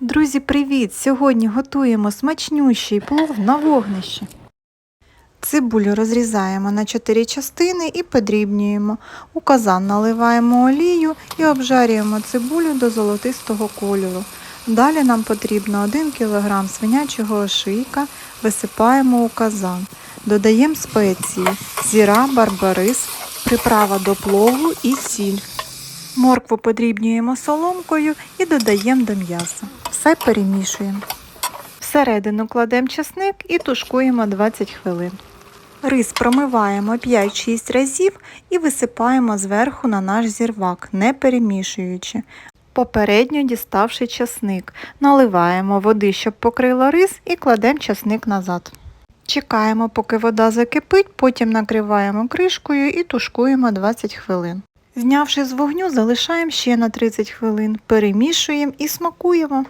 Друзі, привіт! Сьогодні готуємо смачнющий плов на вогнищі. Цибулю розрізаємо на 4 частини і подрібнюємо. У казан наливаємо олію і обжарюємо цибулю до золотистого кольору. Далі нам потрібно 1 кг свинячого ошийка, висипаємо у казан. Додаємо спеції, зіра, барбарис, приправа до плову і сіль. Моркву подрібнюємо соломкою і додаємо до м'яса. Все перемішуємо. Всередину кладемо часник і тушкуємо 20 хвилин. Рис промиваємо 5-6 разів і висипаємо зверху на наш зірвак, не перемішуючи. Попередньо діставши часник, наливаємо води, щоб покрило рис, і кладемо часник назад. Чекаємо, поки вода закипить, потім накриваємо кришкою і тушкуємо 20 хвилин. Знявши з вогню, залишаємо ще на 30 хвилин, перемішуємо і смакуємо.